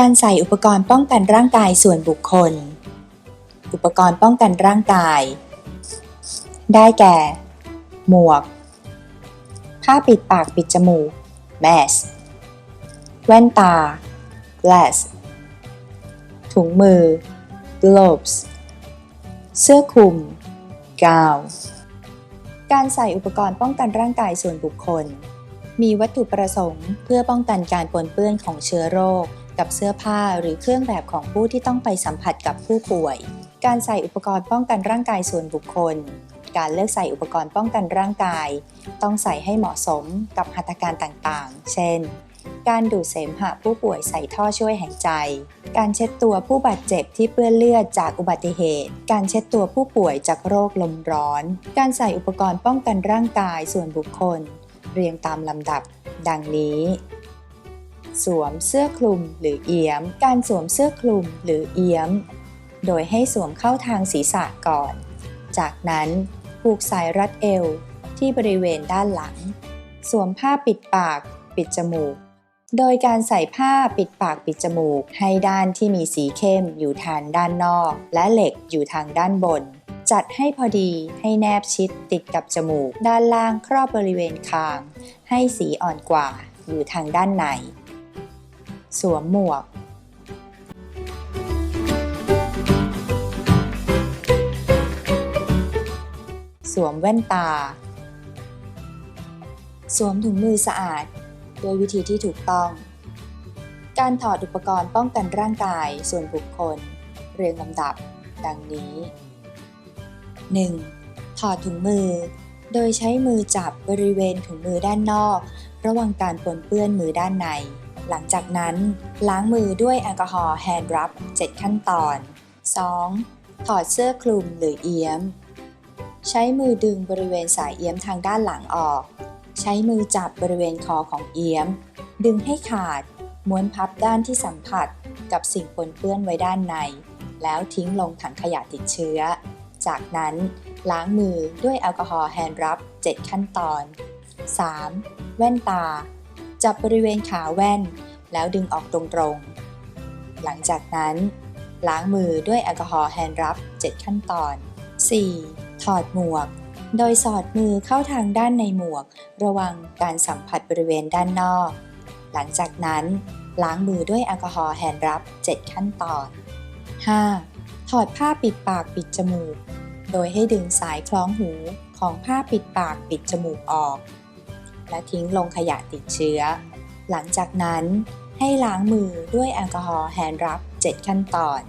การใส่อุปกรณ์ป้องกันร่างกายส่วนบุคคล อุปกรณ์ป้องกันร่างกาย ได้แก่ หมวก ผ้าปิดปากปิดจมูก mask แว่นตา glass ถุงมือ gloves เสื้อคลุม gown การใส่อุปกรณ์ป้องกันร่างกายส่วนบุคคล มีวัตถุประสงค์เพื่อป้องกันการปนเปื้อนของเชื้อโรค กับเสื้อผ้าหรือเครื่องแบบของผู้ที่ต้องไปสัมผัสกับผู้ป่วย การใส่อุปกรณ์ป้องกันร่างกายส่วนบุคคล การเลือกใส่อุปกรณ์ป้องกันร่างกาย ต้องใส่ให้เหมาะสมกับหัตถการต่างๆ เช่น การดูดเสมหะผู้ป่วยใส่ท่อช่วยหายใจ การเช็ดตัวผู้บาดเจ็บที่เปื้อนเลือดจากอุบัติเหตุ การเช็ดตัวผู้ป่วยจากโรคลมร้อน การใส่อุปกรณ์ป้องกันร่างกายส่วนบุคคล เรียงตามลำดับ ดังนี้ สวมเสื้อคลุมหรือเอี้ยม การสวมเสื้อคลุมหรือเอี้ยม โดยให้สวมเข้าทางศีรษะก่อน จากนั้นผูกสายรัดเอวที่บริเวณด้านหลัง สวมผ้าปิดปาก ปิดจมูก โดยการใส่ผ้าปิดปากปิดจมูก ให้ด้านที่มีสีเข้มอยู่ทางด้านนอก และเหล็กอยู่ทางด้านบน จัดให้พอดีให้แนบชิดติดกับจมูก ด้านล่างครอบบริเวณคาง ให้สีอ่อนกว่าอยู่ทางด้านใน สวมหมวก สวมแว่นตา สวมถุงมือสะอาด โดยวิธีที่ถูกต้อง การถอดอุปกรณ์ป้องกันร่างกายส่วนบุคคล เรียงลำดับ ดังนี้ 1. ถอดถุงมือ โดยใช้มือจับบริเวณถุงมือด้านนอก ระหว่างการปนเปื้อนมือด้านใน หลังจากนั้น ล้างมือด้วยแอลกอฮอล์แฮนด์รับ 7 ขั้นตอน 2. ถอดเสื้อคลุมหรือเอี้ยม ใช้มือดึงบริเวณสายเอี้ยมทางด้านหลังออก ใช้มือจับบริเวณคอของเอี้ยม ดึงให้ขาด ม้วนพับด้านที่สัมผัสกับสิ่งปนเปื้อนไว้ด้านใน แล้วทิ้งลงถังขยะติดเชื้อ จากนั้น ล้างมือด้วยแอลกอฮอล์แฮนด์รับ 7 ขั้นตอน 3. แว่นตา จับบริเวณขาแว่น แล้วดึงออกตรงๆ หลังจากนั้น ล้างมือด้วยแอลกอฮอล์แฮนด์รับ 7 ขั้นตอน 4. ถอดหมวก โดยสอดมือเข้าทางด้านในหมวก ระวังการสัมผัสบริเวณด้านนอก หลังจากนั้น ล้างมือด้วยแอลกอฮอล์แฮนด์รับ 7 ขั้นตอน 5. ถอดผ้าปิดปากปิดจมูก โดยให้ดึงสายคล้องหูของผ้าปิดปากปิดจมูกออก และทิ้งลงขยะติดเชื้อ หลังจากนั้นให้ล้างมือด้วยแอลกอฮอล์แฮนด์รับ 7 ขั้นตอน